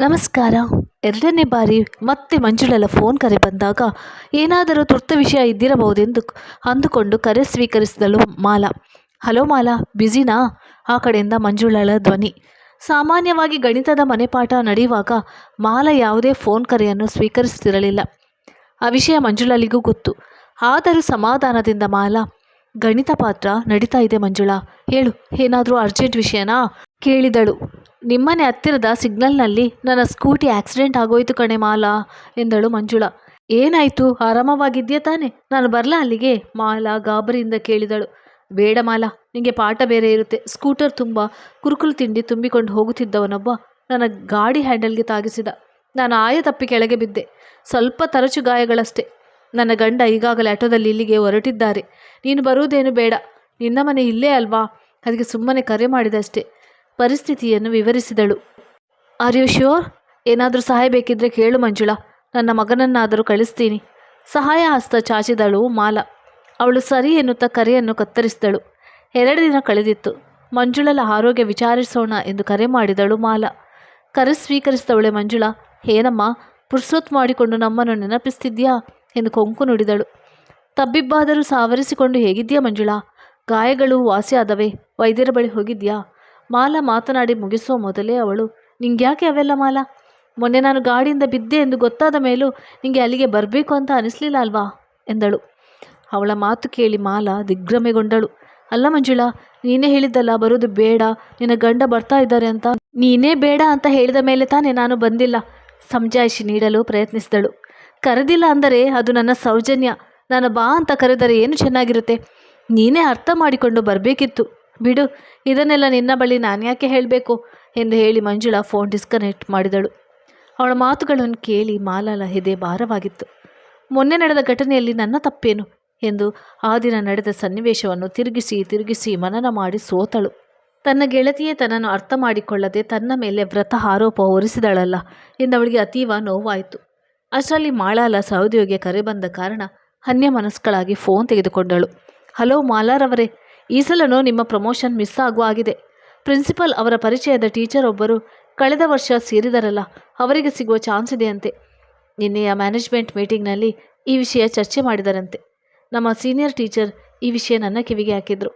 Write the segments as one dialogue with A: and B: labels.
A: ನಮಸ್ಕಾರ. ಎರಡನೇ ಬಾರಿ ಮತ್ತೆ ಮಂಜುಳಲ ಫೋನ್ ಕರೆ ಬಂದಾಗ ಏನಾದರೂ ತುರ್ತು ವಿಷಯ ಇದ್ದಿರಬಹುದೆಂದು ಅಂದುಕೊಂಡು ಕರೆ ಸ್ವೀಕರಿಸಿದಳು ಮಾಲಾ. ಹಲೋ ಮಾಲಾ, ಬ್ಯುಸಿನಾ? ಆ ಕಡೆಯಿಂದ ಮಂಜುಳಳ ಧ್ವನಿ. ಸಾಮಾನ್ಯವಾಗಿ ಗಣಿತದ ಮನೆಪಾಠ ನಡೆಯುವಾಗ ಮಾಲಾ ಯಾವುದೇ ಫೋನ್ ಕರೆಯನ್ನು ಸ್ವೀಕರಿಸುತ್ತಿರಲಿಲ್ಲ. ಆ ವಿಷಯ ಮಂಜುಳಲಿಗೂ ಗೊತ್ತು. ಆದರೂ ಸಮಾಧಾನದಿಂದ ಮಾಲಾ, ಗಣಿತ ಪಾತ್ರ ನಡೀತಾ ಇದೆ ಮಂಜುಳಾ. ಹೇಳು, ಏನಾದರೂ ಅರ್ಜೆಂಟ್ ವಿಷಯನಾ? ಕೇಳಿದಳು. ನಿಮ್ಮನೆ ಹತ್ತಿರದ ಸಿಗ್ನಲ್ನಲ್ಲಿ ನನ್ನ ಸ್ಕೂಟಿ ಆಕ್ಸಿಡೆಂಟ್ ಆಗೋಯ್ತು ಕಣೆ ಮಾಲಾ, ಎಂದಳು ಮಂಜುಳಾ. ಏನಾಯಿತು? ಆರಾಮವಾಗಿದ್ಯಾ ತಾನೆ? ನಾನು ಬರಲಾ ಅಲ್ಲಿಗೆ? ಮಾಲಾ ಗಾಬರಿಯಿಂದ ಕೇಳಿದಳು. ಬೇಡ ಮಾಲಾ, ನಿಂಗೆ ಪಾಠ ಬೇರೆ ಇರುತ್ತೆ. ಸ್ಕೂಟರ್ ತುಂಬ ಕುರುಕುಲು ತಿಂಡಿ ತುಂಬಿಕೊಂಡು ಹೋಗುತ್ತಿದ್ದವನೊಬ್ಬ ನನ್ನ ಗಾಡಿ ಹ್ಯಾಂಡಲ್ಗೆ ತಾಗಿಸಿದ. ನಾನು ಆಯ ತಪ್ಪಿ ಕೆಳಗೆ ಬಿದ್ದೆ. ಸ್ವಲ್ಪ ತರಚು ಗಾಯಗಳಷ್ಟೇ. ನನ್ನ ಗಂಡ ಈಗಾಗಲೇ ಆಟೋದಲ್ಲಿ ಇಲ್ಲಿಗೆ ಹೊರಟಿದ್ದಾರೆ. ನೀನು ಬರುವುದೇನು ಬೇಡ. ನಿನ್ನ ಮನೆ ಇಲ್ಲೇ ಅಲ್ವಾ? ಅದಕ್ಕೆ ಸುಮ್ಮನೆ ಕರೆ ಮಾಡಿದಷ್ಟೇ. ಪರಿಸ್ಥಿತಿಯನ್ನು ವಿವರಿಸಿದಳು. Are you sure? ಏನಾದರೂ ಸಹಾಯ ಬೇಕಿದ್ರೆ ಕೇಳು ಮಂಜುಳಾ. ನನ್ನ ಮಗನನ್ನಾದರೂ ಕಳಿಸ್ತೀನಿ. ಸಹಾಯ ಹಸ್ತ ಚಾಚಿದಳು ಮಾಲ. ಅವಳು ಸರಿ ಎನ್ನುತ್ತಾ ಕರೆಯನ್ನು ಕತ್ತರಿಸಿದಳು. ಎರಡು ದಿನ ಕಳೆದಿತ್ತು. ಮಂಜುಳಲ ಆರೋಗ್ಯ ವಿಚಾರಿಸೋಣ ಎಂದು ಕರೆ ಮಾಡಿದಳು ಮಾಲ. ಕರೆ ಸ್ವೀಕರಿಸಿದವಳೆ ಮಂಜುಳಾ, ಏನಮ್ಮ ಪುರ್ಸೊತ್ ಮಾಡಿಕೊಂಡು ನಮ್ಮನ್ನು ನೆನಪಿಸ್ತಿದ್ಯಾ? ಎಂದು ಕೊಂಕು ನುಡಿದಳು. ತಬ್ಬಿಬ್ಬಾದರೂ ಸಾವರಿಸಿಕೊಂಡು ಹೇಗಿದ್ಯಾ ಮಂಜುಳಾ? ಗಾಯಗಳು ವಾಸಿಯಾದವೆ. ವೈದ್ಯರ ಬಳಿ ಹೋಗಿದ್ಯಾ ಮಾಲಾ ಮಾತನಾಡಿ ಮುಗಿಸುವ ಮೊದಲೇ ಅವಳು, ನಿಂಗ್ಯಾಕೆ ಅವೆಲ್ಲ ಮಾಲಾ? ಮೊನ್ನೆ ನಾನು ಗಾಡಿಯಿಂದ ಬಿದ್ದೆ ಎಂದು ಗೊತ್ತಾದ ಮೇಲೂ ನಿಂಗೆ ಅಲ್ಲಿಗೆ ಬರಬೇಕು ಅಂತ ಅನಿಸ್ಲಿಲ್ಲ ಅಲ್ವಾ? ಎಂದಳು. ಅವಳ ಮಾತು ಕೇಳಿ ಮಾಲಾ ದಿಗ್ಭ್ರಮೆಗೊಂಡಳು. ಅಲ್ಲ ಮಂಜುಳಾ, ನೀನೇ ಹೇಳಿದ್ದಲ್ಲ ಬರೋದು ಬೇಡ, ನಿನ್ನ ಗಂಡ ಬರ್ತಾ ಇದ್ದಾರೆ ಅಂತ. ನೀನೇ ಬೇಡ ಅಂತ ಹೇಳಿದ ಮೇಲೆ ತಾನೇ ನಾನು ಬಂದಿಲ್ಲ, ಸಮಜಾಯಿಷಿ ನೀಡಲು ಪ್ರಯತ್ನಿಸಿದಳು. ಕರೆದಿಲ್ಲ ಅಂದರೆ ಅದು ನನ್ನ ಸೌಜನ್ಯ. ನಾನು ಬಾ ಅಂತ ಕರೆದರೆ ಏನು ಚೆನ್ನಾಗಿರುತ್ತೆ? ನೀನೇ ಅರ್ಥ ಮಾಡಿಕೊಂಡು ಬರಬೇಕಿತ್ತು. ಬಿಡು, ಇದನ್ನೆಲ್ಲ ನಿನ್ನ ಬಳಿ ನಾನು ಯಾಕೆ ಹೇಳಬೇಕು? ಎಂದು ಹೇಳಿ ಮಂಜುಳಾ ಫೋನ್ ಡಿಸ್ಕನೆಕ್ಟ್ ಮಾಡಿದಳು. ಅವಳ ಮಾತುಗಳನ್ನು ಕೇಳಿ ಮಾಲಾಲ ಹೆದೆ ಭಾರವಾಗಿತ್ತು. ಮೊನ್ನೆ ನಡೆದ ಘಟನೆಯಲ್ಲಿ ನನ್ನ ತಪ್ಪೇನು? ಎಂದು ಆ ದಿನ ನಡೆದ ಸನ್ನಿವೇಶವನ್ನು ತಿರುಗಿಸಿ ತಿರುಗಿಸಿ ಮನನ ಮಾಡಿ ಸೋತಳು. ತನ್ನ ಗೆಳತಿಯೇ ತನ್ನನ್ನು ಅರ್ಥ ಮಾಡಿಕೊಳ್ಳದೆ ತನ್ನ ಮೇಲೆ ವ್ರತ ಆರೋಪ ಹೊರಿಸಿದಳಲ್ಲ ಎಂದವಳಿಗೆ ಅತೀವ ನೋವಾಯಿತು. ಅಷ್ಟರಲ್ಲಿ ಮಾಳಾಲ ಸಹೋದ್ಯೋಗಿಯ ಕರೆ ಬಂದ ಕಾರಣ ಅನ್ಯ ಮನಸ್ಕಳಾಗಿ ಫೋನ್ ತೆಗೆದುಕೊಂಡಳು. ಹಲೋ ಮಾಲಾರವರೇ ಈ ಸಲನೂ ನಿಮ್ಮ ಪ್ರಮೋಷನ್ ಮಿಸ್ ಆಗುವ ಆಗಿದೆ. ಪ್ರಿನ್ಸಿಪಲ್ ಅವರ ಪರಿಚಯದ ಟೀಚರ್ ಒಬ್ಬರು ಕಳೆದ ವರ್ಷ ಸೇರಿದರಲ್ಲ, ಅವರಿಗೆ ಸಿಗುವ ಚಾನ್ಸ್ ಇದೆಯಂತೆ ನಿನ್ನೆಯ ಮ್ಯಾನೇಜ್ಮೆಂಟ್ ಮೀಟಿಂಗ್ನಲ್ಲಿ ಈ ವಿಷಯ ಚರ್ಚೆ ಮಾಡಿದರಂತೆ. ನಮ್ಮ ಸೀನಿಯರ್ ಟೀಚರ್ ಈ ವಿಷಯ ನನ್ನ ಕಿವಿಗೆ ಹಾಕಿದ್ರು.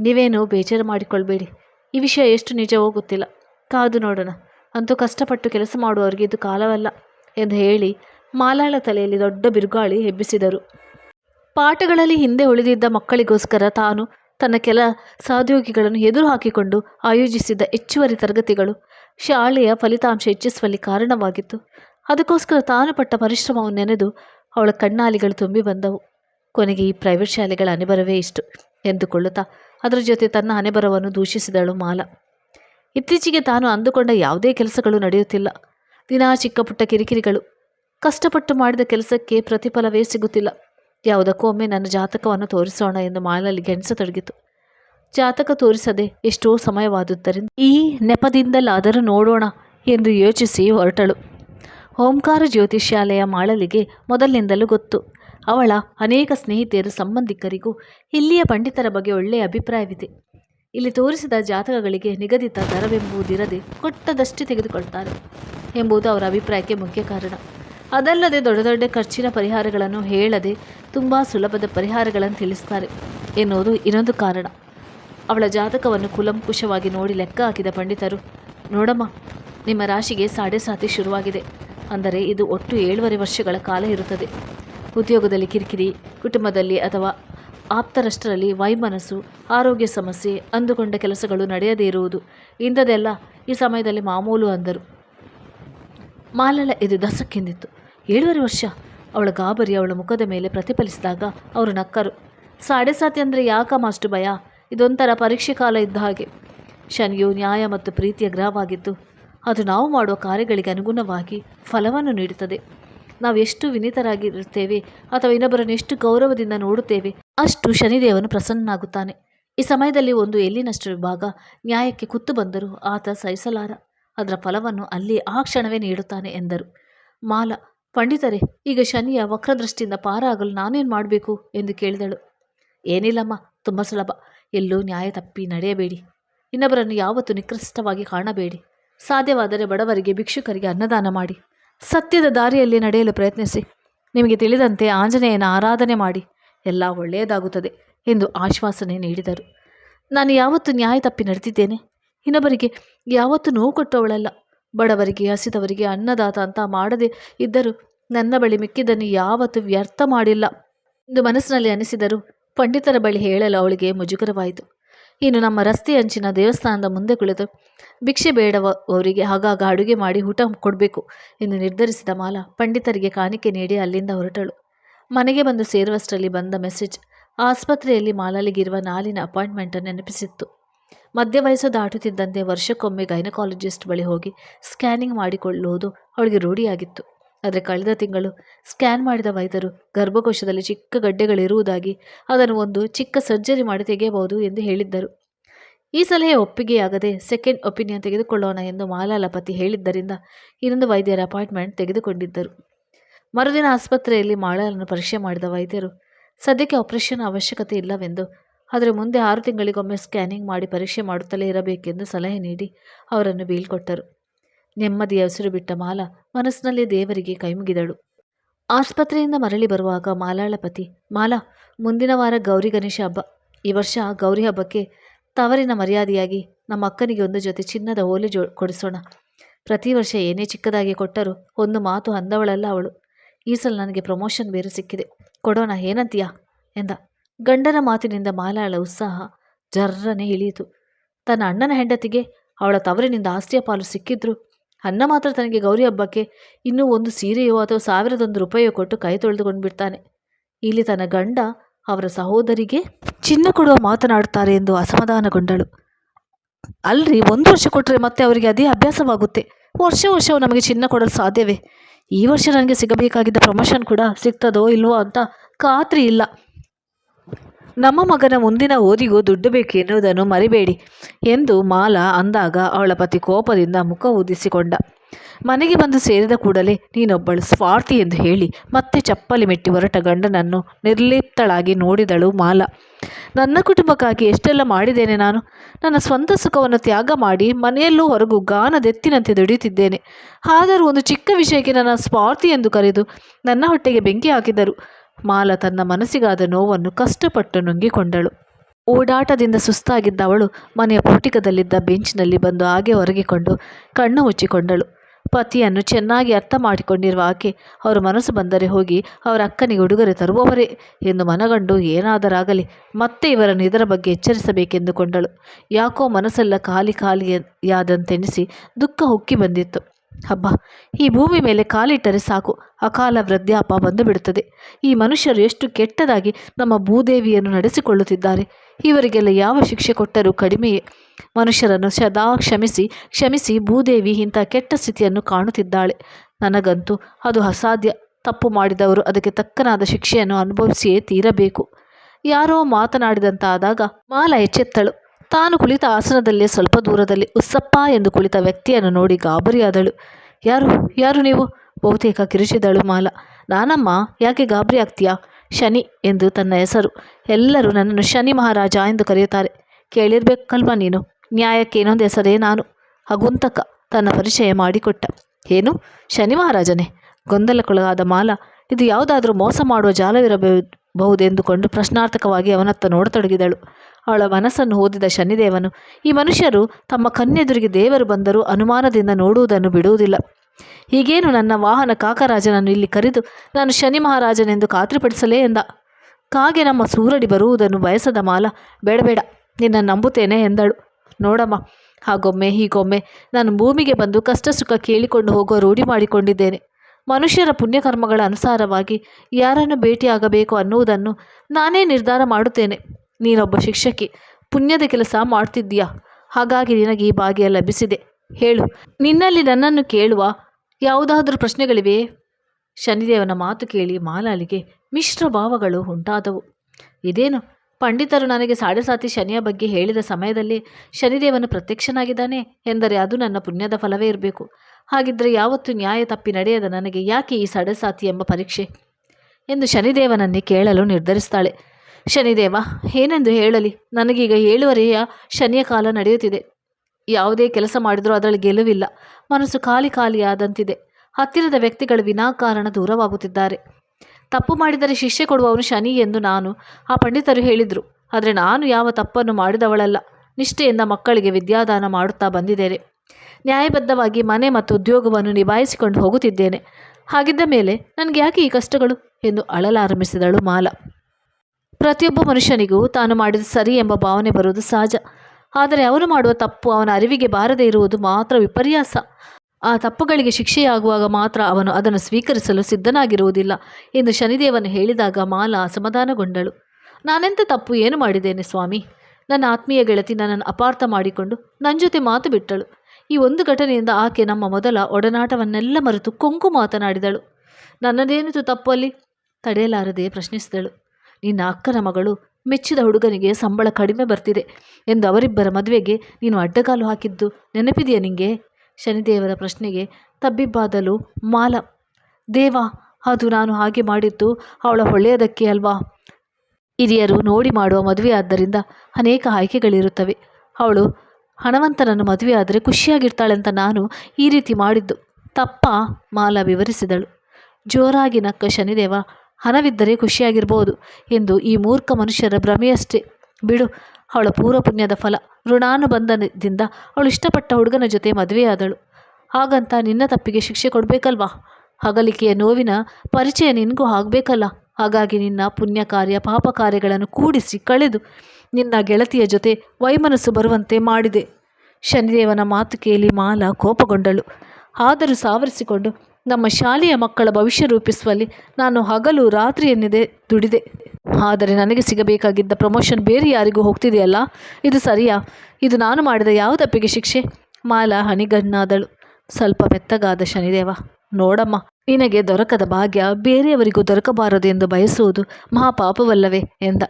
A: ನೀವೇನು ಬೇಜಾರು ಮಾಡಿಕೊಳ್ಬೇಡಿ. ಈ ವಿಷಯ ಎಷ್ಟು ನಿಜವೋ ಗೊತ್ತಿಲ್ಲ. ಕಾದು ನೋಡೋಣ. ಅಂತೂ ಕಷ್ಟಪಟ್ಟು ಕೆಲಸ ಮಾಡುವವರಿಗೆ ಇದು ಕಾಲವಲ್ಲ ಎಂದು ಹೇಳಿ ಮಾಲಾಳ ತಲೆಯಲ್ಲಿ ದೊಡ್ಡ ಬಿರುಗಾಳಿ ಎಬ್ಬಿಸಿದರು. ಪಾಠಗಳಲ್ಲಿ ಹಿಂದೆ ಉಳಿದಿದ್ದ ಮಕ್ಕಳಿಗೋಸ್ಕರ ತಾನು ತನ್ನ ಕೆಲ ಸಹೋದ್ಯೋಗಿಗಳನ್ನು ಎದುರು ಹಾಕಿಕೊಂಡು ಆಯೋಜಿಸಿದ್ದ ಹೆಚ್ಚುವರಿ ತರಗತಿಗಳು ಶಾಲೆಯ ಫಲಿತಾಂಶ ಹೆಚ್ಚಿಸುವಲ್ಲಿ ಕಾರಣವಾಗಿತ್ತು. ಅದಕ್ಕೋಸ್ಕರ ತಾನು ಪಟ್ಟ ಪರಿಶ್ರಮವನ್ನು ನೆನೆದು ಅವಳ ಕಣ್ಣಾಲಿಗಳು ತುಂಬಿ ಬಂದವು. ಕೊನೆಗೆ ಈ ಪ್ರೈವೇಟ್ ಶಾಲೆಗಳ ಅನೆಬರವೇ ಇಷ್ಟು ಎಂದುಕೊಳ್ಳುತ್ತಾ ಅದರ ಜೊತೆ ತನ್ನ ಅನೆಬರವನ್ನು ದೂಷಿಸಿದಳು ಮಾಲ. ಇತ್ತೀಚೆಗೆ ತಾನು ಅಂದುಕೊಂಡ ಯಾವುದೇ ಕೆಲಸಗಳು ನಡೆಯುತ್ತಿಲ್ಲ. ದಿನಾ ಚಿಕ್ಕಪುಟ್ಟ ಕಿರಿಕಿರಿಗಳು. ಕಷ್ಟಪಟ್ಟು ಮಾಡಿದ ಕೆಲಸಕ್ಕೆ ಪ್ರತಿಫಲವೇ ಸಿಗುತ್ತಿಲ್ಲ. ಯಾವುದಕ್ಕೂ ಒಮ್ಮೆ ನನ್ನ ಜಾತಕವನ್ನು ತೋರಿಸೋಣ ಎಂದು ಮಾಲಲ್ಲಿ ಗೆಣಸತೊಡಗಿತು ಜಾತಕ ತೋರಿಸದೆ ಎಷ್ಟೋ ಸಮಯವಾದುದರಿಂದ ಈ ನೆಪದಿಂದಲಾದರೂ ನೋಡೋಣ ಎಂದು ಯೋಚಿಸಿ ಹೊರಟಳು. ಓಂಕಾರ ಜ್ಯೋತಿಷ್ಯಾಲಯ ಮಾಳಲಿಗೆ ಮೊದಲಿನಿಂದಲೂ ಗೊತ್ತು. ಅವಳ ಅನೇಕ ಸ್ನೇಹಿತೆಯರು ಸಂಬಂಧಿಕರಿಗೂ ಇಲ್ಲಿಯ ಪಂಡಿತರ ಬಗ್ಗೆ ಒಳ್ಳೆಯ ಅಭಿಪ್ರಾಯವಿದೆ. ಇಲ್ಲಿ ತೋರಿಸಿದ ಜಾತಕಗಳಿಗೆ ನಿಗದಿತ ದರವೆಂಬುದಿರದೆ ಕೊಟ್ಟದಷ್ಟೇ ತೆಗೆದುಕೊಳ್ತಾರೆ ಎಂಬುದು ಅವರ ಅಭಿಪ್ರಾಯಕ್ಕೆ ಮುಖ್ಯ ಕಾರಣ. ಅದಲ್ಲದೆ ದೊಡ್ಡ ದೊಡ್ಡ ಖರ್ಚಿನ ಪರಿಹಾರಗಳನ್ನು ಹೇಳದೆ ತುಂಬ ಸುಲಭದ ಪರಿಹಾರಗಳನ್ನು ತಿಳಿಸ್ತಾರೆ ಎನ್ನುವುದು ಇನ್ನೊಂದು ಕಾರಣ. ಅವಳ ಜಾತಕವನ್ನು ಕುಲಂಕುಷವಾಗಿ ನೋಡಿ ಲೆಕ್ಕ ಹಾಕಿದ ಪಂಡಿತರು, ನೋಡಮ್ಮ, ನಿಮ್ಮ ರಾಶಿಗೆ ಸಾಡೆ ಸಾತಿ ಶುರುವಾಗಿದೆ. ಅಂದರೆ ಇದು ಒಟ್ಟು ಏಳುವರೆ ವರ್ಷಗಳ ಕಾಲ ಇರುತ್ತದೆ. ಉದ್ಯೋಗದಲ್ಲಿ ಕಿರಿಕಿರಿ, ಕುಟುಂಬದಲ್ಲಿ ಅಥವಾ ಆಪ್ತರಷ್ಟರಲ್ಲಿ ವೈಮನಸ್ಸು, ಆರೋಗ್ಯ ಸಮಸ್ಯೆ, ಅಂದುಕೊಂಡ ಕೆಲಸಗಳು ನಡೆಯದೇ ಇರುವುದು. ಇಂಥದೆಲ್ಲ ಈ ಸಮಯದಲ್ಲಿ ಮಾಮೂಲು ಅಂದರು. ಮಾಲಲ ಇದು ದಸಕ್ಕೆಂದಿತ್ತು. ಏಳುವರೆ ವರ್ಷ. ಅವಳ ಗಾಬರಿ ಅವಳ ಮುಖದ ಮೇಲೆ ಪ್ರತಿಫಲಿಸಿದಾಗ ಅವರು ನಕ್ಕರು. ಸಾಡೆ ಸಾತಿ ಅಂದರೆ ಯಾಕಮ್ಮ ಅಷ್ಟು ಭಯ? ಇದೊಂಥರ ಪರೀಕ್ಷೆ ಕಾಲ ಇದ್ದ ಹಾಗೆ. ಶನಿಯು ನ್ಯಾಯ ಮತ್ತು ಪ್ರೀತಿಯ ಗ್ರಹವಾಗಿದ್ದು, ಅದು ನಾವು ಮಾಡುವ ಕಾರ್ಯಗಳಿಗೆ ಅನುಗುಣವಾಗಿ ಫಲವನ್ನು ನೀಡುತ್ತದೆ. ನಾವು ಎಷ್ಟು ವಿನೀತರಾಗಿರುತ್ತೇವೆ ಅಥವಾ ಇನ್ನೊಬ್ಬರನ್ನು ಎಷ್ಟು ಗೌರವದಿಂದ ನೋಡುತ್ತೇವೆ, ಅಷ್ಟು ಶನಿದೇವನು ಪ್ರಸನ್ನನಾಗುತ್ತಾನೆ. ಈ ಸಮಯದಲ್ಲಿ ಒಂದು ಎಲ್ಲಿನಷ್ಟು ವಿಭಾಗ ನ್ಯಾಯಕ್ಕೆ ಕುತ್ತು ಬಂದರೂ ಆತ ಸಹಿಸಲಾರ. ಅದರ ಫಲವನ್ನು ಅಲ್ಲಿ ಆ ಕ್ಷಣವೇ ನೀಡುತ್ತಾನೆ ಎಂದರು. ಮಾಲ ಪಂಡಿತರೆ, ಈಗ ಶನಿಯ ವಕ್ರದೃಷ್ಟಿಯಿಂದ ಪಾರಾಗಲು ನಾನೇನು ಮಾಡಬೇಕು? ಎಂದು ಕೇಳಿದಳು. ಏನಿಲ್ಲಮ್ಮ, ತುಂಬ ಸುಲಭ. ಎಲ್ಲೂ ನ್ಯಾಯ ತಪ್ಪಿ ನಡೆಯಬೇಡಿ. ಇನ್ನೊಬ್ಬರನ್ನು ಯಾವತ್ತೂ ನಿಕೃಷ್ಟವಾಗಿ ಕಾಣಬೇಡಿ. ಸಾಧ್ಯವಾದರೆ ಬಡವರಿಗೆ, ಭಿಕ್ಷುಕರಿಗೆ ಅನ್ನದಾನ ಮಾಡಿ. ಸತ್ಯದ ದಾರಿಯಲ್ಲಿ ನಡೆಯಲು ಪ್ರಯತ್ನಿಸಿ. ನಿಮಗೆ ತಿಳಿದಂತೆ ಆಂಜನೇಯನ ಆರಾಧನೆ ಮಾಡಿ. ಎಲ್ಲ ಒಳ್ಳೆಯದಾಗುತ್ತದೆ ಎಂದು ಆಶ್ವಾಸನೆ ನೀಡಿದರು. ನಾನು ಯಾವತ್ತು ನ್ಯಾಯ ತಪ್ಪಿ ನಡೆದಿದ್ದೇನೆ. ಇನ್ನೊಬ್ಬರಿಗೆ ಯಾವತ್ತು ನೋವು ಕೊಟ್ಟವಳಲ್ಲ. ಬಡವರಿಗೆ, ಹಸಿದವರಿಗೆ ಅನ್ನದಾತ ಅಂತ ಮಾಡದೆ ಇದ್ದರೂ ನನ್ನ ಬಳಿ ಮಿಕ್ಕಿದ್ದನ್ನು ಯಾವತ್ತೂ ವ್ಯರ್ಥ ಮಾಡಿಲ್ಲ ಎಂದು ಮನಸ್ಸಿನಲ್ಲಿ ಅನಿಸಿದರು ಪಂಡಿತರ ಬಳಿ ಹೇಳಲು ಅವಳಿಗೆ ಮುಜುಗರವಾಯಿತು. ಇನ್ನು ನಮ್ಮ ರಸ್ತೆ ಅಂಚಿನ ದೇವಸ್ಥಾನದ ಮುಂದೆ ಕುಳಿತು ಭಿಕ್ಷೆ ಬೇಡವ ಅವರಿಗೆ ಆಗಾಗ ಅಡುಗೆ ಮಾಡಿ ಊಟ ಕೊಡಬೇಕು ಎಂದು ನಿರ್ಧರಿಸಿದ ಮಾಲ ಪಂಡಿತರಿಗೆ ಕಾಣಿಕೆ ನೀಡಿ ಅಲ್ಲಿಂದ ಹೊರಟಳು. ಮನೆಗೆ ಬಂದು ಸೇರುವಷ್ಟರಲ್ಲಿ ಬಂದ ಮೆಸೇಜ್ ಆಸ್ಪತ್ರೆಯಲ್ಲಿ ಮಾಲಾಲಿಗಿರುವ ನಾಲಿನ ಅಪಾಯಿಂಟ್ಮೆಂಟನ್ನು ನೆನಪಿಸಿತ್ತು. ಮಧ್ಯ ವಯಸ್ಸು ದಾಟುತ್ತಿದ್ದಂತೆ ವರ್ಷಕ್ಕೊಮ್ಮೆ ಗೈನಕಾಲಜಿಸ್ಟ್ ಬಳಿ ಹೋಗಿ ಸ್ಕ್ಯಾನಿಂಗ್ ಮಾಡಿಕೊಳ್ಳುವುದು ಅವಳಿಗೆ ರೂಢಿಯಾಗಿತ್ತು. ಆದರೆ ಕಳೆದ ತಿಂಗಳು ಸ್ಕ್ಯಾನ್ ಮಾಡಿದ ವೈದ್ಯರು ಗರ್ಭಕೋಶದಲ್ಲಿ ಚಿಕ್ಕ ಗಡ್ಡೆಗಳಿರುವುದಾಗಿ ಅದನ್ನು ಒಂದು ಚಿಕ್ಕ ಸರ್ಜರಿ ಮಾಡಿ ತೆಗೆಯಬಹುದು ಎಂದು ಹೇಳಿದ್ದರು. ಈ ಸಲಹೆ ಒಪ್ಪಿಗೆಯಾಗದೆ ಸೆಕೆಂಡ್ ಒಪಿನಿಯನ್ ತೆಗೆದುಕೊಳ್ಳೋಣ ಎಂದು ಮಾಲಾಲಪತಿ ಹೇಳಿದ್ದರಿಂದ ಇನ್ನೊಂದು ವೈದ್ಯರ ಅಪಾಯಿಂಟ್ಮೆಂಟ್ ತೆಗೆದುಕೊಂಡಿದ್ದರು. ಮರುದಿನ ಆಸ್ಪತ್ರೆಯಲ್ಲಿ ಮಾಳಾಲನ್ನು ಪರೀಕ್ಷೆ ಮಾಡಿದ ವೈದ್ಯರು, ಸದ್ಯಕ್ಕೆ ಆಪರೇಷನ್ ಅವಶ್ಯಕತೆ ಇಲ್ಲವೆಂದು ಆದರೆ ಮುಂದೆ ಆರು ತಿಂಗಳಿಗೊಮ್ಮೆ ಸ್ಕ್ಯಾನಿಂಗ್ ಮಾಡಿ ಪರೀಕ್ಷೆ ಮಾಡುತ್ತಲೇ ಇರಬೇಕೆಂದು ಸಲಹೆ ನೀಡಿ ಅವರನ್ನು ಬೀಳ್ಕೊಟ್ಟರು ನೆಮ್ಮದಿಯ ಉಸಿರು ಬಿಟ್ಟ ಮಾಲ ಮನಸ್ಸಿನಲ್ಲಿ ದೇವರಿಗೆ ಕೈಮುಗಿದಳು. ಆಸ್ಪತ್ರೆಯಿಂದ ಮರಳಿ ಬರುವಾಗ ಮಾಲಾಳ ಪತಿ, ಮಾಲಾ, ಮುಂದಿನ ವಾರ ಗೌರಿ ಗಣೇಶ ಹಬ್ಬ. ಈ ವರ್ಷ ಗೌರಿ ಹಬ್ಬಕ್ಕೆ ತವರಿನ ಮರ್ಯಾದೆಯಾಗಿ ನಮ್ಮ ಅಕ್ಕನಿಗೆ ಒಂದು ಜೊತೆ ಚಿನ್ನದ ಓಲೆ ಜೋ, ಕೊಡಿಸೋಣ. ಪ್ರತಿ ವರ್ಷ ಏನೇ ಚಿಕ್ಕದಾಗಿ ಕೊಟ್ಟರೂ ಒಂದು ಮಾತು ಅಂದವಳಲ್ಲ ಅವಳು. ಈ ಸಲ ನನಗೆ ಪ್ರಮೋಷನ್ ಬೇರೆ ಸಿಕ್ಕಿದೆ. ಕೊಡೋಣ, ಏನಂತೀಯಾ? ಎಂದ. ಗಂಡನ ಮಾತಿನಿಂದ ಮಾಲಾಳ ಉತ್ಸಾಹ ಜರ್ರನೆ ಇಳಿಯಿತು. ತನ್ನ ಅಣ್ಣನ ಹೆಂಡತಿಗೆ ಅವಳ ತವರಿನಿಂದ ಆಸ್ತಿಯ ಪಾಲು ಸಿಕ್ಕಿದ್ರು ಅನ್ನ ಮಾತ್ರ ತನಗೆ ಗೌರಿ ಹಬ್ಬಕ್ಕೆ ಇನ್ನೂ ಒಂದು ಸೀರೆಯೋ ಅಥವಾ ಸಾವಿರದೊಂದು ರೂಪಾಯಿಯೋ ಕೊಟ್ಟು ಕೈ ತೊಳೆದುಕೊಂಡು ಬಿಡ್ತಾನೆ ಇಲ್ಲಿ ತನ್ನ ಗಂಡ ಅವರ ಸಹೋದರಿಗೆ ಚಿನ್ನ ಕೊಡುವ ಮಾತನಾಡುತ್ತಾರೆ ಎಂದು ಅಸಮಾಧಾನಗೊಂಡಳು. ಅಲ್ರಿ, ಒಂದು ವರ್ಷ ಕೊಟ್ಟರೆ ಮತ್ತೆ ಅವರಿಗೆ ಅದೇ ಅಭ್ಯಾಸವಾಗುತ್ತೆ. ವರ್ಷ ವರ್ಷವೂ ನಮಗೆ ಚಿನ್ನ ಕೊಡಲು ಸಾಧ್ಯವೇ? ಈ ವರ್ಷ ನನಗೆ ಸಿಗಬೇಕಾಗಿದ್ದ ಪ್ರಮೋಷನ್ ಕೂಡ ಸಿಗ್ತದೋ ಇಲ್ವೋ ಅಂತ ಖಾತ್ರಿ ಇಲ್ಲ. ನಮ್ಮ ಮಗನ ಮುಂದಿನ ಓದಿಗೂ ದುಡ್ಡು ಬೇಕು ಎನ್ನುವುದನ್ನು ಮರಿಬೇಡಿ ಎಂದು ಮಾಲಾ ಅಂದಾಗ ಅವಳ ಪತಿ ಕೋಪದಿಂದ ಮುಖ ಊದಿಸಿಕೊಂಡ. ಮನೆಗೆ ಬಂದು ಸೇರಿದ ಕೂಡಲೇ ನೀನೊಬ್ಬಳು ಸ್ವಾರ್ಥಿ ಎಂದು ಹೇಳಿ ಮತ್ತೆ ಚಪ್ಪಲಿ ಮೆಟ್ಟಿ ಹೊರಟ ಗಂಡನನ್ನು ನಿರ್ಲಿಪ್ತಳಾಗಿ ನೋಡಿದಳು ಮಾಲಾ. ನನ್ನ ಕುಟುಂಬಕ್ಕಾಗಿ ಎಷ್ಟೆಲ್ಲ ಮಾಡಿದ್ದೇನೆ ನಾನು? ನನ್ನ ಸ್ವಂತ ಸುಖವನ್ನು ತ್ಯಾಗ ಮಾಡಿ ಮನೆಯಲ್ಲೂ ಹೊರಗು ಗಾನದೆತ್ತಿನಂತೆ ದುಡಿಯುತ್ತಿದ್ದೇನೆ. ಆದರೂ ಒಂದು ಚಿಕ್ಕ ವಿಷಯಕ್ಕೆ ನನ್ನ ಸ್ವಾರ್ಥಿ ಎಂದು ಕರೆದು ನನ್ನ ಹೊಟ್ಟೆಗೆ ಬೆಂಕಿ ಹಾಕಿದರು. ಮಾಲ ತನ್ನ ಮನಸ್ಸಿಗಾದ ನೋವನ್ನು ಕಷ್ಟಪಟ್ಟು ನುಂಗಿಕೊಂಡಳು. ಓಡಾಟದಿಂದ ಸುಸ್ತಾಗಿದ್ದ ಅವಳು ಮನೆಯ ಪೋಟಿಕದಲ್ಲಿದ್ದ ಬೆಂಚ್ನಲ್ಲಿ ಬಂದು ಹಾಗೆ ಹೊರಗಿಕೊಂಡು ಕಣ್ಣು ಮುಚ್ಚಿಕೊಂಡಳು. ಪತಿಯನ್ನು ಚೆನ್ನಾಗಿ ಅರ್ಥ ಮಾಡಿಕೊಂಡಿರುವ ಆಕೆ, ಅವರು ಮನಸ್ಸು ಬಂದರೆ ಹೋಗಿ ಅವರ ಅಕ್ಕನಿಗೆ ಉಡುಗೊರೆ ತರುವವರೇ ಎಂದು ಮನಗಂಡು ಏನಾದರಾಗಲಿ ಮತ್ತೆ ಇವರನ್ನು ಇದರ ಬಗ್ಗೆ ಎಚ್ಚರಿಸಬೇಕೆಂದುಕೊಂಡಳು. ಯಾಕೋ ಮನಸ್ಸೆಲ್ಲ ಖಾಲಿ ಖಾಲಿಯಾದಂತೆನಿಸಿ ದುಃಖ ಹುಕ್ಕಿ ಬಂದಿತ್ತು. ಹಬ್ಬ ಈ ಭೂಮಿ ಮೇಲೆ ಕಾಲಿಟ್ಟರೆ ಸಾಕು. ಅಕಾಲ ವೃದ್ಧಾಪ ಬಂದು ಬಿಡುತ್ತದೆ ಈ ಮನುಷ್ಯರು ಎಷ್ಟು ಕೆಟ್ಟದಾಗಿ ನಮ್ಮ ಭೂದೇವಿಯನ್ನು ನಡೆಸಿಕೊಳ್ಳುತ್ತಿದ್ದಾರೆ. ಇವರಿಗೆಲ್ಲ ಯಾವ ಶಿಕ್ಷೆ ಕೊಟ್ಟರೂ ಕಡಿಮೆಯೇ. ಮನುಷ್ಯರನ್ನು ಸದಾ ಕ್ಷಮಿಸಿ ಕ್ಷಮಿಸಿ ಭೂದೇವಿ ಇಂಥ ಕೆಟ್ಟ ಸ್ಥಿತಿಯನ್ನು ಕಾಣುತ್ತಿದ್ದಾಳೆ. ನನಗಂತೂ ಅದು ಅಸಾಧ್ಯ. ತಪ್ಪು ಮಾಡಿದವರು ಅದಕ್ಕೆ ತಕ್ಕನಾದ ಶಿಕ್ಷೆಯನ್ನು ಅನುಭವಿಸಿಯೇ ತೀರಬೇಕು. ಯಾರೋ ಮಾತನಾಡಿದಂತಾದಾಗ ಮಾಲ ಎಚ್ಚೆತ್ತಳು. ತಾನು ಕುಳಿತ ಆಸನದಲ್ಲೇ ಸ್ವಲ್ಪ ದೂರದಲ್ಲಿ ಉಸ್ಸಪ್ಪ ಎಂದು ಕುಳಿತ ವ್ಯಕ್ತಿಯನ್ನು ನೋಡಿ ಗಾಬರಿಯಾದಳು. ಯಾರು ಯಾರು ನೀವು? ಬಹುತೇಕ ಕಿರಿಚಿದಳು ಮಾಲ. ನಾನಮ್ಮ, ಯಾಕೆ ಗಾಬರಿ ಆಗ್ತೀಯಾ? ಶನಿ ಎಂದು ತನ್ನ ಹೆಸರು. ಎಲ್ಲರೂ ನನ್ನನ್ನು ಶನಿ ಮಹಾರಾಜ ಎಂದು ಕರೆಯುತ್ತಾರೆ. ಕೇಳಿರ್ಬೇಕಲ್ವಾ ನೀನು? ನ್ಯಾಯಕ್ಕೆ ಇನ್ನೊಂದು ಹೆಸರೇ ನಾನು. ಹಗುಂತಕ ತನ್ನ ಪರಿಚಯ ಮಾಡಿಕೊಟ್ಟ. ಏನು? ಶನಿ ಮಹಾರಾಜನೇ? ಗೊಂದಲಕ್ಕೊಳಗಾದ ಮಾಲ, ಇದು ಯಾವುದಾದರೂ ಮೋಸ ಮಾಡುವ ಜಾಲವಿರಬಹುದೆಂದುಕೊಂಡು ಪ್ರಶ್ನಾರ್ಥಕವಾಗಿ ಅವನತ್ತ ನೋಡತೊಡಗಿದಳು. ಅವಳ ಮನಸ್ಸನ್ನು ಓದಿದ ಶನಿದೇವನು, ಈ ಮನುಷ್ಯರು ತಮ್ಮ ಕನ್ಯೆದುರಿಗೆ ದೇವರು ಬಂದರೂ ಅನುಮಾನದಿಂದ ನೋಡುವುದನ್ನು ಬಿಡುವುದಿಲ್ಲ. ಹೀಗೇನು ನನ್ನ ವಾಹನ ಕಾಕರಾಜನನ್ನು ಇಲ್ಲಿ ಕರೆದು ನಾನು ಶನಿ ಮಹಾರಾಜನೆಂದು ಖಾತ್ರಿಪಡಿಸಲೇ ಎಂದ. ಕಾಗೆ ನಮ್ಮ ಸೂರಡಿ ಬರುವುದನ್ನು ಬಯಸದ ಮಾಲ ಬೇಡಬೇಡ ಬೇಡ, ನಿನ್ನ ನಂಬುತ್ತೇನೆ ಎಂದಳು. ನೋಡಮ್ಮ, ಹಾಗೊಮ್ಮೆ, ಹೀಗೊಮ್ಮೆ ನಾನು ಭೂಮಿಗೆ ಬಂದು ಕಷ್ಟ ಸುಖ ಕೇಳಿಕೊಂಡು ಹೋಗುವ ರೂಢಿ ಮಾಡಿಕೊಂಡಿದ್ದೇನೆ. ಮನುಷ್ಯರ ಪುಣ್ಯಕರ್ಮಗಳ ಅನುಸಾರವಾಗಿ ಯಾರನ್ನು ಭೇಟಿಯಾಗಬೇಕು ಅನ್ನುವುದನ್ನು ನಾನೇ ನಿರ್ಧಾರ ಮಾಡುತ್ತೇನೆ. ನೀನೊಬ್ಬ ಶಿಕ್ಷಕಿ, ಪುಣ್ಯದ ಕೆಲಸ ಮಾಡ್ತಿದ್ದೀಯಾ? ಹಾಗಾಗಿ ನಿನಗೆ ಈ ಭಾಗ್ಯ ಲಭಿಸಿದೆ. ಹೇಳು. ನಿನ್ನಲ್ಲಿ ನನ್ನನ್ನು ಕೇಳುವ ಯಾವುದಾದರೂ ಪ್ರಶ್ನೆಗಳಿವೆಯೇ? ಶನಿದೇವನ ಮಾತು ಕೇಳಿ ಮಾಲಾಲಿಗೆ ಮಿಶ್ರ ಭಾವಗಳು ಉಂಟಾದವು. ಇದೇನು? ಪಂಡಿತರು ನನಗೆ ಸಾಡೆಸಾತಿ ಶನಿಯ ಬಗ್ಗೆ ಹೇಳಿದ ಸಮಯದಲ್ಲಿ ಶನಿದೇವನು ಪ್ರತ್ಯಕ್ಷನಾಗಿದ್ದಾನೆ ಎಂದರೆ ಅದು ನನ್ನ ಪುಣ್ಯದ ಫಲವೇ ಇರಬೇಕು. ಹಾಗಿದ್ದರೆ ಯಾವತ್ತು ನ್ಯಾಯ ತಪ್ಪಿ ನಡೆಯದ ನನಗೆ ಯಾಕೆ ಈ ಸಡೆಸಾತಿ ಎಂಬ ಪರೀಕ್ಷೆ? ಎಂದು ಶನಿದೇವನನ್ನೇ ಕೇಳಲು ನಿರ್ಧರಿಸ್ತಾಳೆ. ಶನಿದೇವ, ಏನೆಂದು ಹೇಳಲಿ? ನನಗೀಗ ಏಳುವರೆಯ ಶನಿಯ ಕಾಲ ನಡೆಯುತ್ತಿದೆ. ಯಾವುದೇ ಕೆಲಸ ಮಾಡಿದರೂ ಅದರಲ್ಲಿ ಗೆಲುವಿಲ್ಲ. ಮನಸ್ಸು ಖಾಲಿ ಖಾಲಿಯಾದಂತಿದೆ. ಹತ್ತಿರದ ವ್ಯಕ್ತಿಗಳು ವಿನಾಕಾರಣ ದೂರವಾಗುತ್ತಿದ್ದಾರೆ. ತಪ್ಪು ಮಾಡಿದರೆ ಶಿಷ್ಯ ಕೊಡುವವನು ಶನಿ ಎಂದು ನಾನು, ಆ ಪಂಡಿತರು ಹೇಳಿದರು. ಆದರೆ ನಾನು ಯಾವ ತಪ್ಪನ್ನು ಮಾಡಿದವಳಲ್ಲ. ನಿಷ್ಠೆಯಿಂದ ಮಕ್ಕಳಿಗೆ ವಿದ್ಯಾದಾನ ಮಾಡುತ್ತಾ ಬಂದಿದ್ದೇನೆ. ನ್ಯಾಯಬದ್ಧವಾಗಿ ಮನೆ ಮತ್ತು ಉದ್ಯೋಗವನ್ನು ನಿಭಾಯಿಸಿಕೊಂಡು ಹೋಗುತ್ತಿದ್ದೇನೆ. ಹಾಗಿದ್ದ ಮೇಲೆ, ನನಗೆ ಯಾಕೆ ಈ ಕಷ್ಟಗಳು? ಎಂದು ಅಳಲಾರಂಭಿಸಿದಳು ಮಾಲ. ಪ್ರತಿಯೊಬ್ಬ ಮನುಷ್ಯನಿಗೂ ತಾನು ಮಾಡಿದ ಸರಿ ಎಂಬ ಭಾವನೆ ಬರುವುದು ಸಹಜ. ಆದರೆ ಅವನು ಮಾಡುವ ತಪ್ಪು ಅವನ ಅರಿವಿಗೆ ಬಾರದೇ ಇರುವುದು ಮಾತ್ರ ವಿಪರ್ಯಾಸ. ಆ ತಪ್ಪುಗಳಿಗೆ ಶಿಕ್ಷೆಯಾಗುವಾಗ ಮಾತ್ರ ಅವನು ಅದನ್ನು ಸ್ವೀಕರಿಸಲು ಸಿದ್ಧನಾಗಿರುವುದಿಲ್ಲ ಎಂದು ಶನಿದೇವನು ಹೇಳಿದಾಗ ಮಾಲ ಅಸಮಾಧಾನಗೊಂಡಳು ನಾನೆಂತ ತಪ್ಪು ಏನು ಮಾಡಿದ್ದೇನೆ ಸ್ವಾಮಿ? ನನ್ನ ಆತ್ಮೀಯ ಗೆಳತಿ ನನ್ನನ್ನು ಅಪಾರ್ಥ ಮಾಡಿಕೊಂಡು ನನ್ನ ಜೊತೆ ಮಾತು ಬಿಟ್ಟಳು. ಈ ಒಂದು ಘಟನೆಯಿಂದ ಆಕೆ ನಮ್ಮ ಮೊದಲ ಒಡನಾಟವನ್ನೆಲ್ಲ ಮರೆತು ಕೊಂಕು ಮಾತನಾಡಿದಳು. ನನ್ನದೇನಿತು ತಪ್ಪು ಅಲ್ಲಿ ತಡೆಯಲಾರದೆ ಪ್ರಶ್ನಿಸಿದಳು. ನಿನ್ನ ಅಕ್ಕನ ಮಗಳು ಮೆಚ್ಚಿದ ಹುಡುಗನಿಗೆ ಸಂಬಳ ಕಡಿಮೆ ಬರ್ತಿದೆ ಎಂದು ಅವರಿಬ್ಬರ ಮದುವೆಗೆ ನೀನು ಅಡ್ಡಗಾಲು ಹಾಕಿದ್ದು ನೆನಪಿದೆಯಾ ನಿಂಗೆ? ಶನಿದೇವರ ಪ್ರಶ್ನೆಗೆ ತಬ್ಬಿಬ್ಬಾದಲು, ಮಾಲ, ದೇವ, ಅದು ನಾನು ಹಾಗೆ ಮಾಡಿದ್ದು, ಅವಳ ಒಳ್ಳೆಯದಕ್ಕೆ ಅಲ್ವಾ? ಹಿರಿಯರು ನೋಡಿ ಮಾಡುವ ಮದುವೆಯಾದ್ದರಿಂದ ಅನೇಕ ಆಯ್ಕೆಗಳಿರುತ್ತವೆ. ಅವಳು ಹಣವಂತನನ್ನು ಮದುವೆಯಾದರೆ ಖುಷಿಯಾಗಿರ್ತಾಳೆ ಅಂತ ನಾನು ಈ ರೀತಿ ಮಾಡಿದ್ದು. ತಪ್ಪ, ಮಾಲ ವಿವರಿಸಿದಳು. ಜೋರಾಗಿ ನಕ್ಕ ಶನಿದೇವ ಹಣವಿದ್ದರೆ ಖುಷಿಯಾಗಿರ್ಬೋದು ಎಂದು ಈ ಮೂರ್ಖ ಮನುಷ್ಯರ ಭ್ರಮೆಯಷ್ಟೇ ಬಿಡು, ಅವಳ ಪೂರ್ವ ಪುಣ್ಯದ ಫಲ. ಋಣಾನುಬಂಧನದಿಂದ ಅವಳು ಇಷ್ಟಪಟ್ಟ ಹುಡುಗನ ಜೊತೆ ಮದುವೆಯಾದಳು. ಹಾಗಂತ ನಿನ್ನ ತಪ್ಪಿಗೆ ಶಿಕ್ಷೆ ಕೊಡಬೇಕಲ್ವಾ? ಹಗಲಿಕೆಯ ನೋವಿನ ಪರಿಚಯ ನಿನಗೂ ಆಗಬೇಕಲ್ಲ. ಹಾಗಾಗಿ ನಿನ್ನ ಪುಣ್ಯ ಕಾರ್ಯ ಪಾಪ ಕಾರ್ಯಗಳನ್ನು ಕೂಡಿಸಿ ಕಳೆದು ನಿನ್ನ ಗೆಳತಿಯ ಜೊತೆ ವೈಮನಸ್ಸು ಬರುವಂತೆ ಮಾಡಿದೆ. ಶನಿದೇವನ ಮಾತು ಕೇಳಿ ಮಾಲ ಕೋಪಗೊಂಡಳು. ಆದರೂ ಸಾವರಿಸಿಕೊಂಡು ನಮ್ಮ ಶಾಲೆಯ ಮಕ್ಕಳ ಭವಿಷ್ಯ ರೂಪಿಸುವಲ್ಲಿ ನಾನು ಹಗಲು ರಾತ್ರಿ ಎನ್ನಿದೆ ದುಡಿದೆ. ಆದರೆ ನನಗೆ ಸಿಗಬೇಕಾಗಿದ್ದ ಪ್ರಮೋಷನ್ ಬೇರೆ ಯಾರಿಗೂ ಹೋಗ್ತಿದೆಯಲ್ಲ? ಇದು ಸರಿಯಾ? ಇದು ನಾನು ಮಾಡಿದ ಯಾವ ತಪ್ಪಿಗೆ ಶಿಕ್ಷೆ? ಮಾಲ ಹನಿಗಣ್ಣಾದಳು ಸ್ವಲ್ಪ ಮೆತ್ತಗಾದ ಶನಿದೇವ. ನೋಡಮ್ಮ, ನಿನಗೆ ದೊರಕದ ಭಾಗ್ಯ ಬೇರೆಯವರಿಗೂ ದೊರಕಬಾರದು ಎಂದು ಬಯಸುವುದು ಮಹಾಪಾಪವಲ್ಲವೇ ಎಂದ.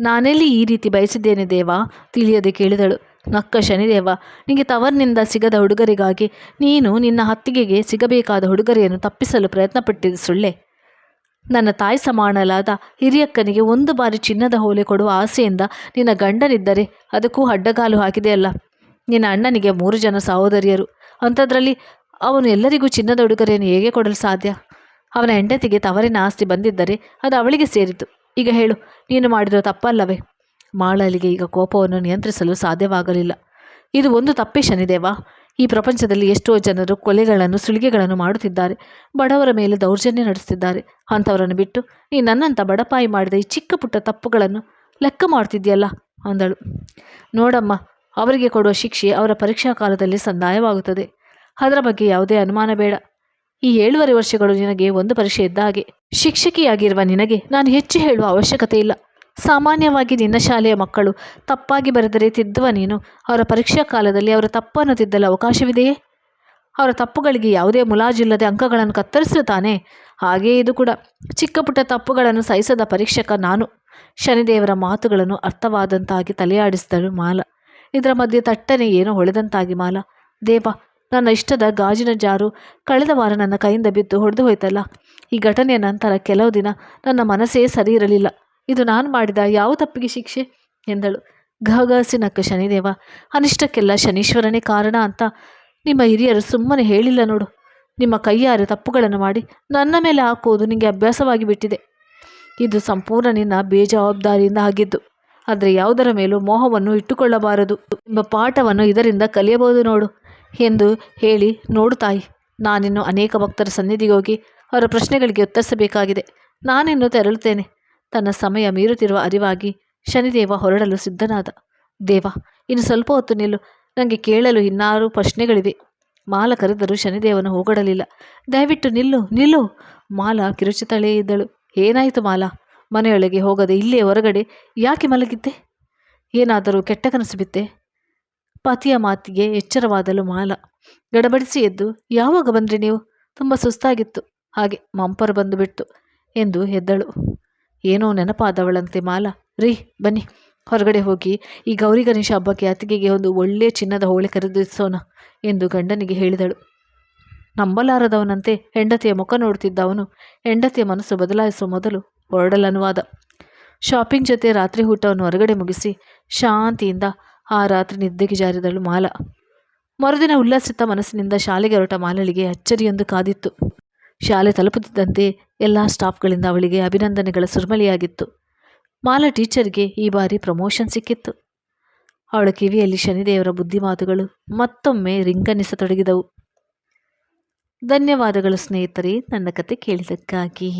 A: ನಾನೆಲ್ಲಿ ಈ ರೀತಿ ಬಯಸಿದ್ದೇನೆ ದೇವ? ತಿಳಿಯದೆ ಕೇಳಿದಳು. ನಕ್ಕ ಶನಿದೇವ ನಿನಗೆ ತವರಿನಿಂದ ಸಿಗದ ಹುಡುಗರಿಗಾಗಿ ನೀನು ನಿನ್ನ ಹತ್ತಿಗೆಗೆ ಸಿಗಬೇಕಾದ ಹುಡುಗರಿಯನ್ನು ತಪ್ಪಿಸಲು ಪ್ರಯತ್ನಪಟ್ಟಿದ್ದು ಸುಳ್ಳೆ. ನನ್ನ ತಾಯಿ ಸಮಾನಲಾದ ಹಿರಿಯಕ್ಕನಿಗೆ ಒಂದು ಬಾರಿ ಚಿನ್ನದ ಹೋಲೆ ಕೊಡುವ ಆಸೆಯಿಂದ ನಿನ್ನ ಗಂಡನಿದ್ದರೆ ಅದಕ್ಕೂ ಅಡ್ಡಗಾಲು ಹಾಕಿದೆಯಲ್ಲ ನಿನ್ನ ಅಣ್ಣನಿಗೆ ಮೂರು ಜನ ಸಹೋದರಿಯರು. ಅಂಥದ್ರಲ್ಲಿ ಅವನು ಎಲ್ಲರಿಗೂ ಚಿನ್ನದ ಉಡುಗೊರೆಯನ್ನು ಹೇಗೆ ಕೊಡಲು ಸಾಧ್ಯ? ಅವನ ಹೆಂಡತಿಗೆ ತವರಿನ ಆಸ್ತಿ ಬಂದಿದ್ದರೆ ಅದು ಅವಳಿಗೆ ಸೇರಿತು ಈಗ ಹೇಳು, ನೀನು ಮಾಡಿದ ತಪ್ಪಲ್ಲವೇ? ಮಾಳಲಿಗೆ ಈಗ ಕೋಪವನ್ನು ನಿಯಂತ್ರಿಸಲು ಸಾಧ್ಯವಾಗಲಿಲ್ಲ. ಇದು ಒಂದು ತಪ್ಪೇ ಶನಿದೇವ. ಈ ಪ್ರಪಂಚದಲ್ಲಿ ಎಷ್ಟೋ ಜನರು ಕೊಲೆಗಳನ್ನು ಸುಳಿಗೆಗಳನ್ನು ಮಾಡುತ್ತಿದ್ದಾರೆ. ಬಡವರ ಮೇಲೆ ದೌರ್ಜನ್ಯ ನಡೆಸುತ್ತಿದ್ದಾರೆ. ಅಂಥವರನ್ನು ಬಿಟ್ಟು, ನೀ ನನ್ನಂಥ ಬಡಪಾಯಿ ಮಾಡಿದ ಈ ಚಿಕ್ಕ ಪುಟ್ಟ ತಪ್ಪುಗಳನ್ನು ಲೆಕ್ಕ ಮಾಡ್ತಿದ್ಯಲ್ಲ ಅಂದಳು. ನೋಡಮ್ಮ, ಅವರಿಗೆ ಕೊಡುವ ಶಿಕ್ಷೆ ಅವರ ಪರೀಕ್ಷಾ ಕಾಲದಲ್ಲಿ ಸಂದಾಯವಾಗುತ್ತದೆ. ಅದರ ಬಗ್ಗೆ ಯಾವುದೇ ಅನುಮಾನ ಬೇಡ. ಈ ಏಳುವರೆ ವರ್ಷಗಳು ನಿನಗೆ ಒಂದು ಪರೀಕ್ಷೆ ಇದ್ದ ಹಾಗೆ. ಶಿಕ್ಷಕಿಯಾಗಿರುವ ನಿನಗೆ ನಾನು ಹೆಚ್ಚು ಹೇಳುವ ಅವಶ್ಯಕತೆ ಇಲ್ಲ. ಸಾಮಾನ್ಯವಾಗಿ ನಿನ್ನ ಶಾಲೆಯ ಮಕ್ಕಳು ತಪ್ಪಾಗಿ ಬರೆದರೆ ತಿದ್ದುವ ನೀನು. ಅವರ ಪರೀಕ್ಷಾ ಕಾಲದಲ್ಲಿ ಅವರ ತಪ್ಪನ್ನು ತಿದ್ದಲು ಅವಕಾಶವಿದೆಯೇ? ಅವರ ತಪ್ಪುಗಳಿಗೆ ಯಾವುದೇ ಮುಲಾಜಿಲ್ಲದೆ ಅಂಕಗಳನ್ನು ಕತ್ತರಿಸುತ್ತಾನೆ ಹಾಗೆಯೇ ಹಾಗೇ ಇದು ಕೂಡ. ಚಿಕ್ಕ ಪುಟ್ಟ ತಪ್ಪುಗಳನ್ನು ಸಹಿಸದ ಪರೀಕ್ಷಕ ನಾನು. ಶನಿದೇವರ ಮಾತುಗಳನ್ನು ಅರ್ಥವಾದಂತಾಗಿ ತಲೆಯಾಡಿಸಿದಳು ಮಾಲ. ಇದರ ಮಧ್ಯೆ ತಟ್ಟನೆ ಏನೋ ಹೊಳೆದಂತಾಗಿ ಮಾಲ. ದೇವ, ನನ್ನ ಇಷ್ಟದ ಗಾಜಿನ ಜಾರು ಕಳೆದ ವಾರ ನನ್ನ ಕೈಯಿಂದ ಬಿದ್ದು ಹೊಡೆದು ಹೋಯ್ತಲ್ಲ. ಈ ಘಟನೆಯ ನಂತರ ಕೆಲವು ದಿನ ನನ್ನ ಮನಸ್ಸೇ ಸರಿ ಇರಲಿಲ್ಲ. ಇದು ನಾನು ಮಾಡಿದ ಯಾವ ತಪ್ಪಿಗೆ ಶಿಕ್ಷೆ? ಎಂದಳು. ಗಹಗಹಸಿ ನಕ್ಕ ಶನಿದೇವ. ಅನಿಷ್ಟಕ್ಕೆಲ್ಲ ಶನೀಶ್ವರನೇ ಕಾರಣ ಅಂತ ನಿಮ್ಮ ಹಿರಿಯರು ಸುಮ್ಮನೆ ಹೇಳಿಲ್ಲ ನೋಡು. ನಿಮ್ಮ ಕೈಯಾರೆ ತಪ್ಪುಗಳನ್ನು ಮಾಡಿ ನನ್ನ ಮೇಲೆ ಹಾಕುವುದು ನಿಮಗೆ ಅಭ್ಯಾಸವಾಗಿ ಬಿಟ್ಟಿದೆ. ಇದು ಸಂಪೂರ್ಣ ನಿನ್ನ ಬೇಜವಾಬ್ದಾರಿಯಿಂದ ಆಗಿದ್ದು, ಆದರೆ ಯಾವುದರ ಮೇಲೂ ಮೋಹವನ್ನು ಇಟ್ಟುಕೊಳ್ಳಬಾರದು. ಎಂಬ ಪಾಠವನ್ನು ಇದರಿಂದ ಕಲಿಯಬಹುದು ನೋಡು ಎಂದು ಹೇಳಿ, ನೋಡು ತಾಯಿ, ನಾನಿನ್ನು ಅನೇಕ ಭಕ್ತರ ಸನ್ನಿಧಿಗೆ ಹೋಗಿ ಅವರ ಪ್ರಶ್ನೆಗಳಿಗೆ ಉತ್ತರಿಸಬೇಕಾಗಿದೆ. ನಾನಿನ್ನು ತೆರಳುತ್ತೇನೆ. ತನ್ನ ಸಮಯ ಮೀರುತ್ತಿರುವ ಅರಿವಾಗಿ ಶನಿದೇವ ಹೊರಡಲು ಸಿದ್ಧನಾದ. ದೇವ, ಇನ್ನು ಸ್ವಲ್ಪ ಹೊತ್ತು ನಿಲ್ಲು. ನನಗೆ ಕೇಳಲು ಇನ್ನಾರು ಪ್ರಶ್ನೆಗಳಿವೆ. ಮಾಲ ಕರೆದರೂ ಶನಿದೇವನು ಹೋಗಡಲಿಲ್ಲ. ದಯವಿಟ್ಟು ನಿಲ್ಲು ನಿಲ್ಲು. ಮಾಲ ಕಿರುಚುತ್ತಲೇ ಇದ್ದಳು. ಏನಾಯಿತು ಮಾಲ? ಮನೆಯೊಳಗೆ ಹೋಗದೆ ಇಲ್ಲೇ ಹೊರಗಡೆ ಯಾಕೆ ಮಲಗಿದ್ದೆ? ಏನಾದರೂ ಕೆಟ್ಟ ಕನಸು ಬಿತ್ತೆ? ಪತಿಯ ಮಾತಿಗೆ ಎಚ್ಚರವಾದಲು ಮಾಲ. ಗಡಬಡಿಸಿ ಎದ್ದು, ಯಾವಾಗ ಬಂದ್ರಿ ನೀವು? ತುಂಬ ಸುಸ್ತಾಗಿತ್ತು. ಹಾಗೆ ಮಂಪರು ಬಂದು ಬಿಟ್ಟು ಎಂದು ಎದ್ದಳು ಏನೋ ನೆನಪಾದವಳಂತೆ ಮಾಲ. ರೀ, ಬನ್ನಿ. ಹೊರಗಡೆ ಹೋಗಿ ಈ ಗೌರಿ ಗಣೇಶ ಹಬ್ಬಕ್ಕೆ ಅತ್ತಿಗೆಗೆ ಒಂದು ಒಳ್ಳೆಯ ಚಿನ್ನದ ಹೋಳಿ ಖರೀದಿಸೋಣ ಎಂದು ಗಂಡನಿಗೆ ಹೇಳಿದಳು. ನಂಬಲಾರದವನಂತೆ ಹೆಂಡತಿಯ ಮುಖ ನೋಡುತ್ತಿದ್ದ ಅವನು. ಹೆಂಡತಿಯ ಮನಸ್ಸು ಬದಲಾಯಿಸುವ ಮೊದಲು ಹೊರಡಲನುವಾದ ಶಾಪಿಂಗ್ ಜೊತೆ ರಾತ್ರಿ ಊಟವನ್ನು ಹೊರಗಡೆ ಮುಗಿಸಿ ಶಾಂತಿಯಿಂದ ಆ ರಾತ್ರಿ ನಿದ್ದೆಗೆ ಜಾರಿದಳು ಮಾಲ. ಮರುದಿನ ಉಲ್ಲಾಸಿತ ಮನಸ್ಸಿನಿಂದ ಶಾಲೆಗೆ ಹೊರಟ ಮಾಲಳಿಗೆ ಅಚ್ಚರಿಯೊಂದು ಕಾದಿತ್ತು. ಶಾಲೆ ತಲುಪುತ್ತಿದ್ದಂತೆ ಎಲ್ಲ ಸ್ಟಾಫ್ಗಳಿಂದ ಅವಳಿಗೆ ಅಭಿನಂದನೆಗಳ ಸುರ್ಮಳೆಯಾಗಿತ್ತು. ಮಾಲ ಟೀಚರ್ಗೆ ಈ ಬಾರಿ ಪ್ರಮೋಷನ್ ಸಿಕ್ಕಿತ್ತು. ಅವಳ ಕಿವಿಯಲ್ಲಿ ಶನಿದೇವರ ಬುದ್ಧಿಮಾತುಗಳು ಮತ್ತೊಮ್ಮೆ ರಿಂಗನಿಸತೊಡಗಿದವು ಧನ್ಯವಾದಗಳು ಸ್ನೇಹಿತರೆ, ನನ್ನ ಕತೆ ಕೇಳಿದ್ದಕ್ಕಾಗಿ.